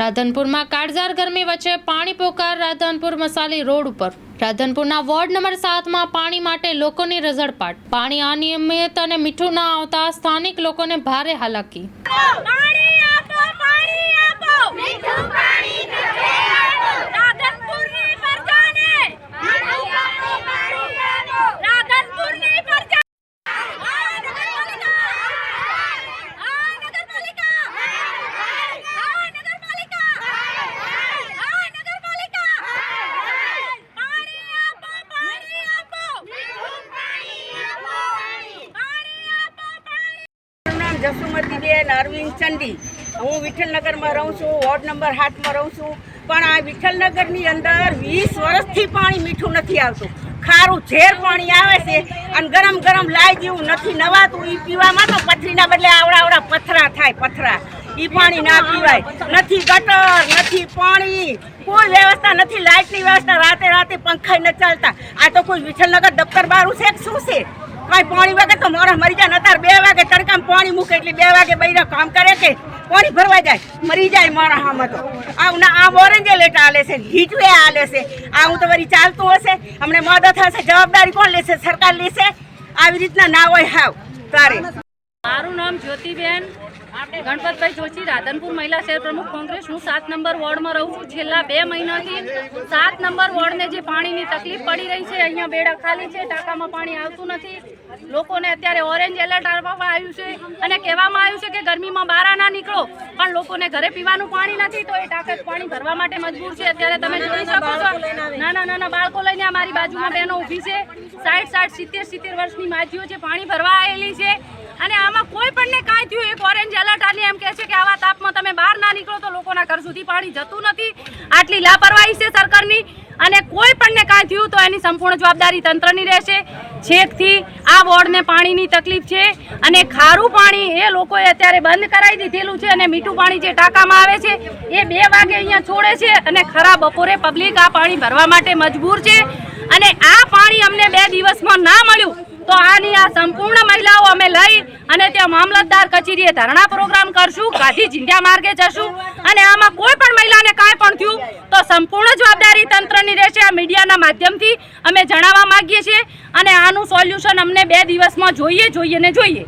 રાધનપુરમાં કાળઝાર ગરમી વચ્ચે પાણી પોકાર રાધનપુર મસાલી રોડ ઉપર. રાધનપુરના વોર્ડ નંબર સાતમાં પાણી માટે લોકોની રઝળપાટ. પાણી અનિયમિત અને મીઠું ન આવતા સ્થાનિક લોકોને ભારે હાલાકી પાણી આપો પાણી આપો મીઠું પાણી નથી આપો રાધનપુરની પ્રજાને મીઠું પાણી પાણી આપો રાધનપુરની પ્રજા આ નગરપાલિકા આ નગરપાલિકા આ નગરપાલિકા આ નગરપાલિકા પાણી આપો પાણી આપો મીઠું પાણી આપો પાણી આપો પાણી મારું નામ જસુમતીબેન અરવિંદ ચંડી. હું વિઠ્ઠલનગરમાં રહું છું, વોર્ડ નંબર સાતમાં રહું છું. પણ આ વિઠ્ઠલનગરની અંદર વીસ વર્ષથી પાણી મીઠું નથી આવતું. ખારું ઝેર પાણી આવે છે અને ગરમ ગરમ લાઈ જેવું નથી નવાતું. એ પીવામાં તો પથરીના બદલે આવડા આવડા પથરા થાય, પથરા. એ પાણી ના પીવાય. નથી ગટર, નથી પાણી. કોઈ વ્યવસ્થા નથી. લાઇટની વ્યવસ્થા રાતે રાતે પંખા ન ચાલતા. આ તો કોઈ વિઠ્ઠલનગર દફતર બારું છે કે શું છે? કાંઈ પાણી વાગે તો મોરા મરી જાય નતાર બે વાગે તડકામાં પાણી મૂકે એટલે બે વાગે બૈરા કામ કરે કે પાણી ભરવા જાય. મરી જાય મારા હામાં તો. આ ના, આ ઓરેન્જે લેટા આલે છે હીટવે આલે છે. આ હું તો વળી ચાલતું હશે. અમને મદદ થશે, જવાબદારી કોણ લેશે? સરકાર લેશે. આવી રીતના ના હોય હાવ, તારે. મારું નામ જ્યોતિબેન ગણપતભાઈ જોશી રાધનપુર મહિલા શહેર પ્રમુખ કોંગ્રેસ હું સાત નંબર વોર્ડમાં રહું છું. છેલ્લા બે મહિનાથી સાત નંબર વોર્ડને જે પાણીની તકલીફ પડી રહી છે અહીંયા બેડા ખાલી છે ટાંકામાં પાણી આવતું નથી. લોકોને અત્યારે ઓરેન્જ એલર્ટ આપવામાં આવ્યું છે અને કહેવામાં આવ્યું છે કે ગરમીમાં બહાર ના નીકળો પણ લોકોને ઘરે પીવાનું પાણી નથી તો એ ટાંકા પાણી ભરવા માટે મજબૂર છે. અત્યારે તમે જોઈ શકો છો નાના નાના બાળકો લઈને અમારી બાજુમાં બહેનો ઊભી છે. સાઠ સાઠ સિત્તેર સિત્તેર વર્ષની માજીઓ છે પાણી ભરવા આવેલી છે. અને આમાં કોઈ પણ ને કાંઈ થયું, એક ઓરેન્જ એલર્ટ આલી એમ કહે છે કે આવા તાપમાં તમે બહાર ના નીકળો તો લોકોના ઘર સુધી પાણી જતું નથી. આટલી લાપરવાહી છે સરકારની અને કોઈ પણ ને કાંઈ થયું તો એની સંપૂર્ણ જવાબદારી તંત્રની રહેશે. છેકથી આ વોર્ડને પાણીની તકલીફ છે અને ખારું પાણી એ લોકોએ અત્યારે બંધ કરાવી દીધેલું છે અને મીઠું પાણી જે ટાંકામાં આવે છે, એ બે વાગે અહીંયા છોડે છે અને ખરા બપોરે પબ્લિક આ પાણી ભરવા માટે મજબૂર છે. અને આ પાણી અમને બે દિવસમાં ના મળ્યું. તો આની આ સંપૂર્ણ મહિલાઓ અમે લઈ અને ત્યાં મામલતદાર કચેરીએ ધરણા પ્રોગ્રામ કરશું, ગાંધી ચિંધ્યા માર્ગે જશું અને આમાં કોઈ પણ મહિલાને કાંઈ પણ થયું તો સંપૂર્ણ જવાબદારી તંત્રની રહેશે આ મીડિયાના માધ્યમથી. અમે જણાવવા માગીએ છીએ અને આનું સોલ્યુશન અમને બે દિવસમાં જોઈએ જોઈએ ને જોઈએ.